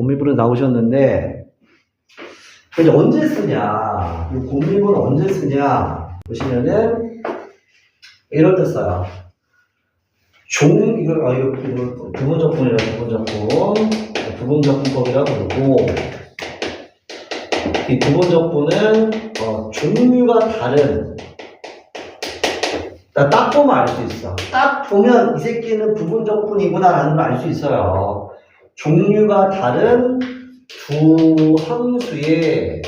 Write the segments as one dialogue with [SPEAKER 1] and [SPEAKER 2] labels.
[SPEAKER 1] 공미분은 나오셨는데 이제 언제 쓰냐? 이 공미분은 언제 쓰냐? 보시면은 이럴 때 써요. 종 이거 아 이거 이거 부분적분이라 부분적분 부분적분법이라고 그러고 이 부분적분은 어, 종류가 다른 나딱 보면 알 수 있어. 딱 보면 이 새끼는 부분적분이구나라는 걸 알 수 있어요. 종류가 다른 두 함수의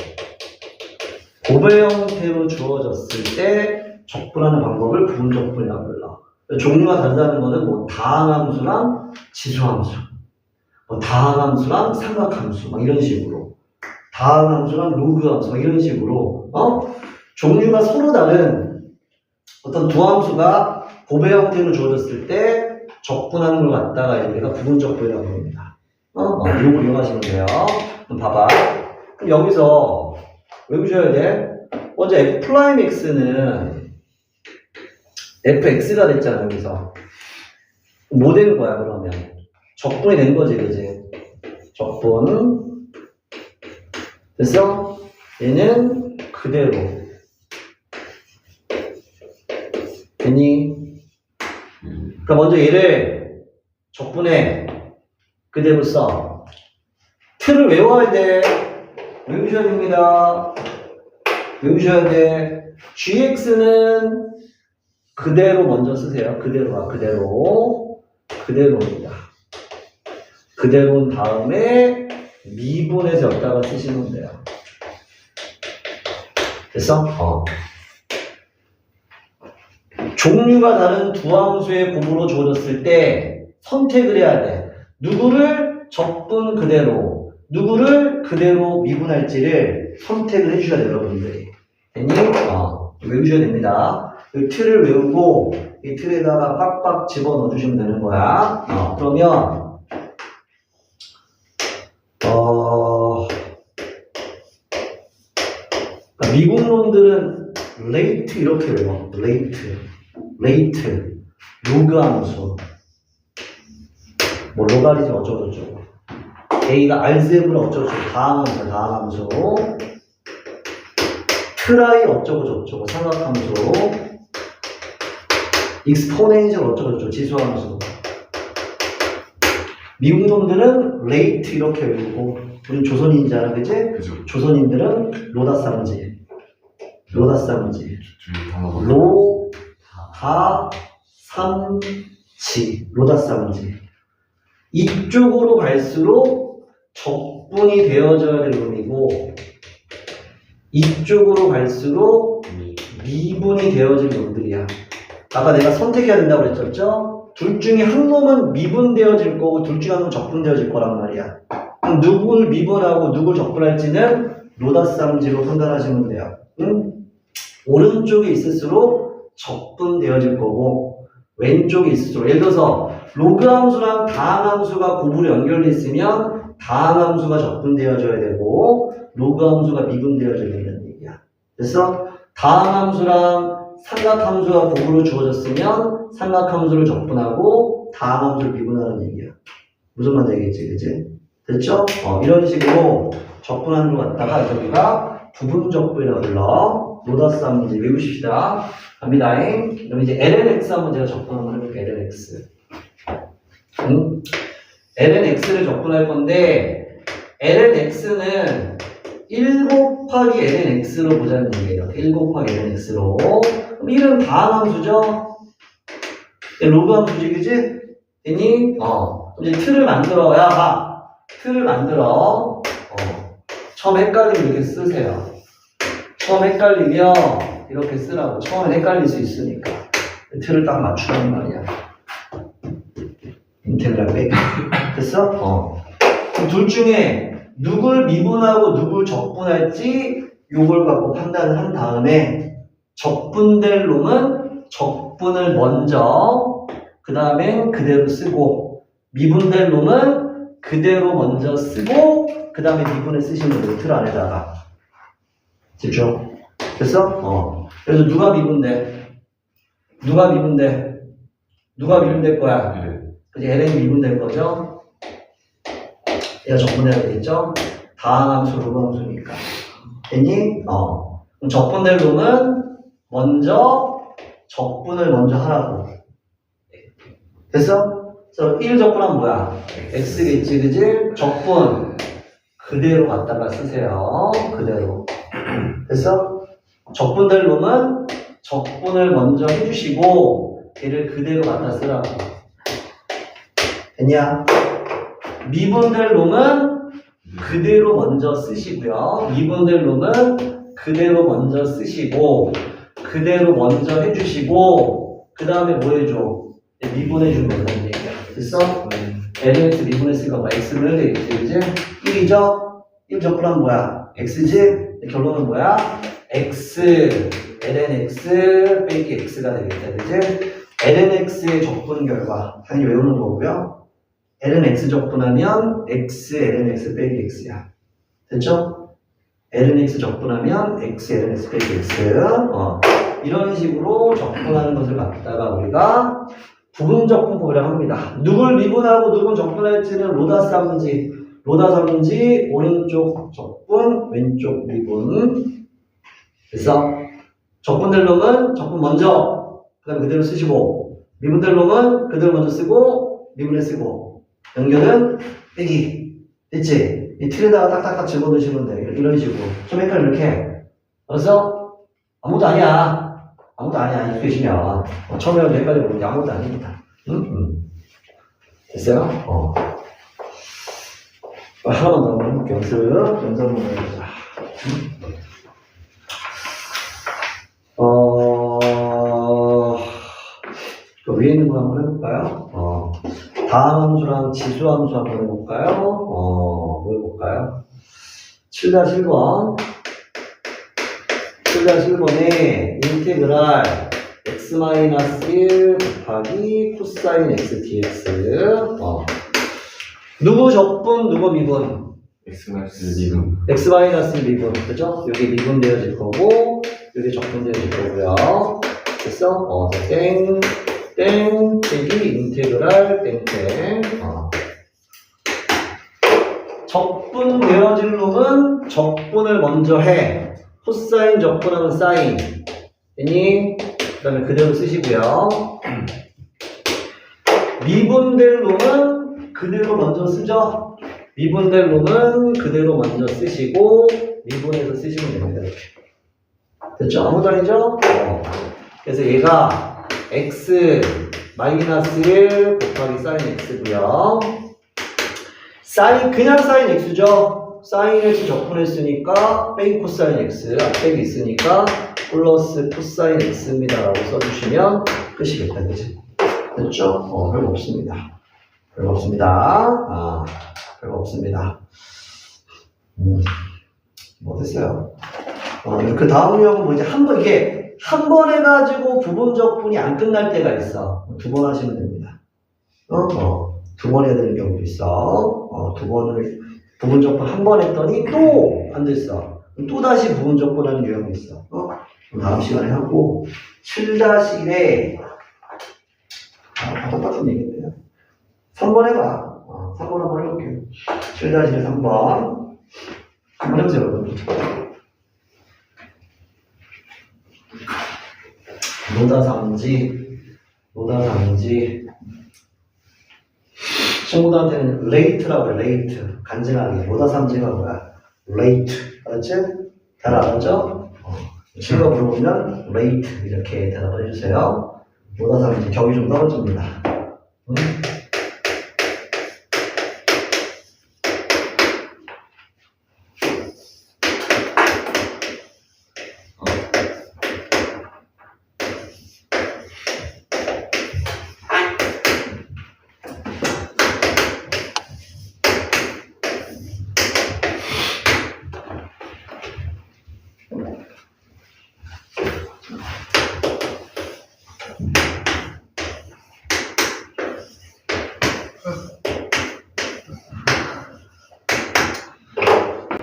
[SPEAKER 1] 고배 형태로 주어졌을 때 적분하는 방법을 부분적분이라고 불러. 종류가 다르다는 거는 뭐 다항함수랑 지수함수, 뭐 다항함수랑 삼각함수, 막 이런 식으로. 다항함수랑 로그함수, 막 이런 식으로. 어? 종류가 서로 다른 어떤 두 함수가 고배 형태로 주어졌을 때 적분하는 걸 갖다가 얘가 부분적분이라고 합니다. 어? 어, 이거 이용하시면 돼요. 그럼 봐봐. 그럼 여기서 외우셔야 돼. 먼저 f 프라임 x는 fx가 됐잖아 여기서. 뭐된 거야 그러면? 적분이 된 거지 그지? 적분. 됐어? 얘는 그대로. 됐니? 그럼 먼저 얘를 적분에 그대로 써. 틀을 외워야 돼. 외우셔야 됩니다. 외우셔야 돼. gx는 그대로 먼저 쓰세요. 그대로가 그대로. 그대로입니다. 그대로인 다음에 미분해서 여기다가 쓰시면 돼요. 됐어? 어. 종류가 다른 두 함수의 곱으로 주어졌을 때 선택을 해야 돼. 누구를 적분 그대로, 누구를 그대로 미분할지를 선택을 해주셔야 돼요, 여러분들이. 됐니? 어, 외우셔야 됩니다. 이 틀을 외우고 이 틀에다가 빡빡 집어넣어 주시면 되는 거야. 어, 그러면 어, 그러니까 미국 놈들은 레이트 이렇게 외워. 레이트, 레이트, 로그 함수. 뭐 로가리즘 어쩌고 저쩌고 A가 알제브라 어쩌고 저쩌고 다항함수 다항함수 트라이 어쩌고 저쩌고 삼각함수 익스포넨셜 어쩌고 저쩌고 지수함수 미국 놈들은 레이트 이렇게 외우고 우리 조선인이잖아 그지?
[SPEAKER 2] 그죠.
[SPEAKER 1] 조선인들은 로다쌍지 로다쌍지
[SPEAKER 2] 주위 단어가.
[SPEAKER 1] 로, 다, 삼, 지. 로다쌍지. 이쪽으로 갈수록 적분이 되어져야 될 놈이고, 이쪽으로 갈수록 미분이 되어질 놈들이야. 아까 내가 선택해야 된다고 그랬었죠? 둘 중에 한 놈은 미분되어질 거고, 둘 중에 한 놈은 적분되어질 거란 말이야. 그럼 누굴 미분하고 누굴 적분할지는 로다쌍지로 판단하시면 돼요. 응? 오른쪽에 있을수록 적분되어질 거고 왼쪽에 있을수록 예를 들어서 로그 함수랑 다항 함수가 곱으로 연결돼 있으면 다항 함수가 적분되어져야 되고 로그 함수가 미분되어져야 된다는 얘기야. 그래서 다항 함수랑 삼각 함수가 곱으로 주어졌으면 삼각 함수를 적분하고 다항 함수를 미분하는 얘기야. 무슨 말인지 알겠지, 그지? 됐죠? 어, 이런 식으로 적분하는 걸 갖다가 저기가 부분 적분이라고 불러. 로다스 한번 이제 외우십시다. 갑니다잉. 그럼 이제 LNX 한번 제가 적분 한번 해볼게요. LNX. 응? LNX를 적분할 건데, LNX는 1 곱하기 LNX로 보자는 얘기예요. 1 곱하기 LNX로. 그럼 1은 다항 함수죠? 로그 함수지, 그지? 됐니? 어. 이제 틀을 만들어. 야, 봐. 틀을 만들어. 어. 처음 헷갈리면 이렇게 쓰세요. 처음 헷갈리면 이렇게 쓰라고. 처음엔 헷갈릴 수 있으니까. 틀을 딱 맞추란 말이야. 인텔라 빼. 됐어? 어. 그럼 둘 중에 누굴 미분하고 누굴 적분할지 요걸 갖고 판단을 한 다음에 적분될 놈은 적분을 먼저 그 다음에 그대로 쓰고 미분될 놈은 그대로 먼저 쓰고 그 다음에 미분을 쓰시면 돼요. 틀 안에다가. 집중. 됐어? 어. 그래서 누가 미분돼? 누가 미분돼? 누가 미분될 거야?
[SPEAKER 2] 네.
[SPEAKER 1] 그지? LN이 미분될 거죠? 얘가 적분해야 되겠죠? 다항함수, 루함수니까. 됐니? 어. 그럼 적분될 놈은 먼저 적분을 먼저 하라고. 됐어? 그래서 1 적분하면 뭐야? x겠지, 그지? 적분. 그대로 갖다가 쓰세요. 그대로. 됐어? 적분될 놈은 적분을 먼저 해주시고, 걔를 그대로 갖다 쓰라고. 됐냐? 미분될 놈은 그대로 먼저 쓰시고요. 미분될 놈은 그대로 먼저 쓰시고, 그대로 먼저 해주시고, 그 다음에 뭐 해줘? 미분해주는 거라는 얘기야. 됐어? LX 미분했으니까 뭐 X를 되겠지, 그지? 1이죠? 1 적분하면 뭐야? X지? 결론은 뭐야? X, lnx 빼기 X가 되겠다, 그지? lnx의 적분 결과, 당연히 외우는 거고요. Lnx 적분하면 x lnx 빼기 x야. 됐죠? lnx 적분하면 x lnx 빼기 x. 어. 이런 식으로 적분하는 것을 갖다가 우리가 부분 적분법이라고 합니다. 누굴 미분하고 누굴 적분할지는 로다 쌈지, 로다 쌈지 오른쪽 적분, 왼쪽 미분. 됐어? 적분될 놈은 적분 먼저, 그 다음 그대로 쓰시고, 미분될 놈은 그대로 먼저 쓰고, 미분에 쓰고, 연결은 빼기. 됐지? 이 틀에다가 딱딱딱 집어넣으시면 돼. 이런 식으로. 좀 헷갈려, 이렇게. 알았어? 아무것도 아니야. 아무것도 아니야. 계시면. 어, 처음에 헷갈려 보는데 아무것도 아닙니다. 응? 응. 됐어요? 어. 아, 하나만 해볼게요. 연습. 연습 한번 해보자. 응? 어, 그 위에 있는 거 한번 해볼까요? 어. 다음 함수랑 지수 함수 한번 해볼까요? 어, 뭐 해볼까요? 7-1번. 7-1번에 인테그랄 x-1 곱하기 코사인 x dx. 어. 누구 적분, 누구 미분?
[SPEAKER 2] 엑스마이스 리듬
[SPEAKER 1] x 미분. 그죠? 여기 미분 되어질 거고, 여기 적분 되어질 거고요. 됐어? 어, 자, 땡, 땡, 빼기 인테그랄 땡땡. 어. 적분 되어질 놈은 적분을 먼저 해. 코사인 적분하면 사인. 됐니? 그 다음에 그대로 쓰시고요. 미분될 놈은 그대로 먼저 쓰죠. 미분될 놈은 그대로 먼저 쓰시고 미분해서 쓰시면 됩니다. 됐죠? 아무도 아니죠? 어. 그래서 얘가 x 마이너스 1 곱하기 사인 x고요. 사인 그냥 사인 x죠. 사인 x 적분했으니까 빼기 코사인 x 앞에 있으니까 플러스 코사인 x입니다라고 써주시면 끝이겠다, 그지? 됐죠? 어, 별거 없습니다. 별거 없습니다. 아, 별거 없습니다. 음, 뭐 됐어요? 어, 그 다음 유형은 뭐 이제 한 번, 이게 한 번 해가지고 부분적 분이 안 끝날 때가 있어. 두 번 하시면 됩니다. 어? 어. 두 번 해야 되는 경우도 있어. 어, 두 번을, 부분적 분 한 번 했더니 또 안 됐어. 또 다시 부분적 분 하는 유형이 있어. 어? 다음 시간에 하고, 7-1에, 아, 똑같은 얘기인데요. 3번 해봐. 어, 3번 한번 해볼게요. 7-1에 3번. 한번 해보세요, 여러분. 노다상지, 노다상지. 친구들한테는 레이트라고 해, 레이트. 간지나게. 노다상지가 뭐야? 레이트. 알았지? 잘 알았죠? 어. 친구가 물어보면 레이트. 이렇게 대답을 해주세요. 노다상지. 격이 좀 떨어집니다. 응?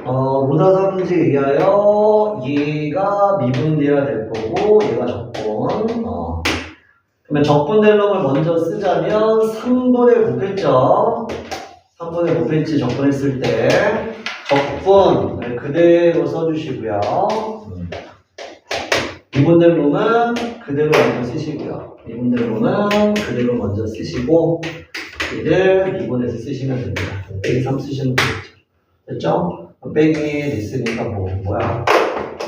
[SPEAKER 1] 어, 무다삼지에 의하여 얘가 미분되어야 될 거고 얘가 적분 어. 그러면 적분될 놈을 먼저 쓰자면 3분의 곱했죠 3분의 5페이지 접근했을 때 적분 네, 그대로 써주시고요. 미분대로는 그대로 먼저 쓰시고요. 미분대로는 그대로 먼저 쓰시고 얘를 미분해서 쓰시면 됩니다. 빼기 3 쓰시면 되겠죠. 됐죠? 빼기 있으니까 뭐, 뭐야?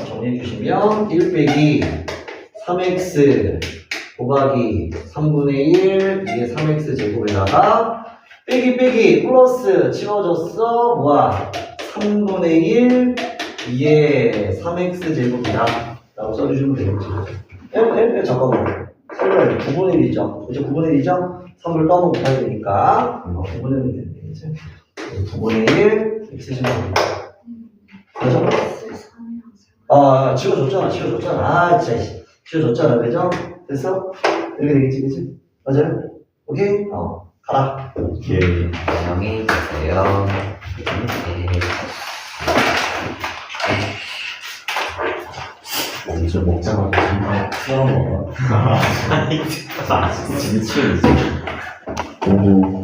[SPEAKER 1] 정리해 주시면 1 빼기 3x 곱하기 3분의 1 이게 3x 제곱에다가 빼기 빼기 플러스 치워줬어. 뭐야? 3분의 1 2의 3x 제곱이다. 라고 써주시면 되겠지. 에, 에, 에, 잠깐만. 설마 9분의 1이죠? 이제 9분의 1이죠? 3을 까먹고 가야 되니까. 어, 9분의 1이 되는 거지 9분의 1 쓰시면 됩니다 그죠? 아, 지워줬잖아, 지워줬잖아. 아, 진짜, 씨. 지워줬잖아, 그죠? 됐어? 이렇게 되겠지, 그지? 맞아요? 오케이? 어, 가라.
[SPEAKER 2] 오케이.
[SPEAKER 3] 안녕히 계세요. 네.
[SPEAKER 2] 먼저 먹자마자 정말 썰어 먹어.
[SPEAKER 3] 아니, 진짜.
[SPEAKER 2] 진짜. 오.